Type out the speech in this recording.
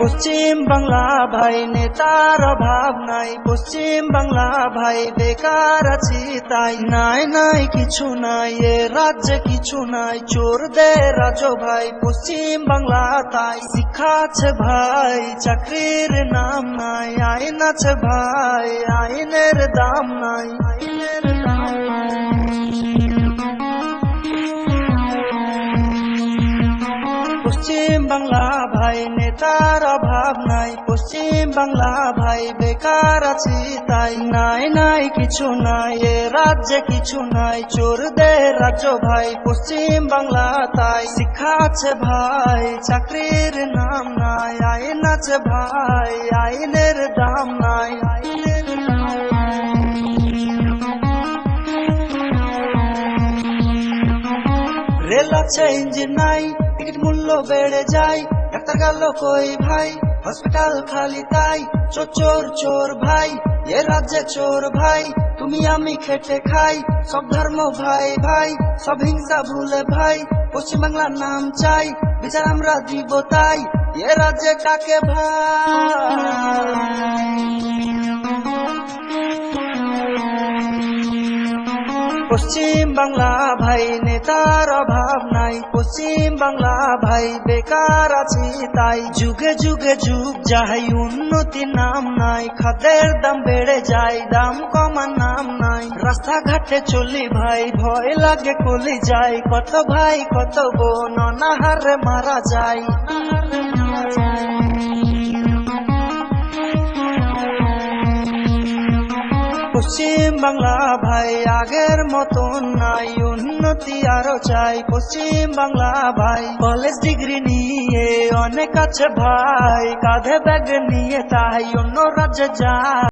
পশ্চিম বাংলা ভাই, নেতার অভাব নাই। পশ্চিম বাংলা ভাই, বেকার আছি তাই। নাই নাই, কিছু নাই, এ রাজ্যে কিছু নাই। চোর দে রাজ ভাই, পশ্চিম বাংলা তাই। শিক্ষা আছে ভাই, চাকরির নাম নাই, আইন আছে ভাই, আইনের দাম নাই। পশ্চিম বাংলা ভাই, নেতার অভাব নাই। পশ্চিম বাংলা ভাই, বেকার আছি তাই। নাই নাই, কিছু নাই, এ রাজ্যে কিছু নাই। চোর দে রাজ্য ভাই, পশ্চিম বাংলা তাই। শিক্ষা আছে ভাই, চাকরির নাম নাই, আইন আছে ভাই, আইনের দাম নাই। আইনের রেল আছে, ইঞ্জিন নাই মূল্য বেড়ে যায় ডাক্তার গেল কই ভাই? হসপিটাল খালি তাই। চোর চোর চোর ভাই। এ রাজ্যে চোর ভাই। তুমি আমি খেটে খাই। সব ধর্ম ভাই ভাই। সব হিংসা ভুলে ভাই। পশ্চিমবাংলার নাম চাই। বিচার আমরা দিব তাই। এ রাজ্যে কাকে ভাই? পশ্চিম বাংলা ভাই, নেতার অভাব নাই। পশ্চিম বাংলা ভাই, বেকার আছি তাই। যুগে যুগে যুগ যাই উন্নতি নাম নাই খাদের দাম বেড়ে যায়, দাম কমার নাম নাই। রাস্তাঘাটে চলি ভাই, ভয় লাগে কলি যায় কত ভাই, কত বোন, অনাহারে মারা যায়। বাংলা ভাই, আগের মতন নাই, উন্নতি আরও চাই। পশ্চিম বাংলা ভাই কলেজ ডিগ্রি নিয়ে অনেক আছে ভাই, কাঁধে ব্যাগ নিয়ে তাই অন্য রাজ্যে যায়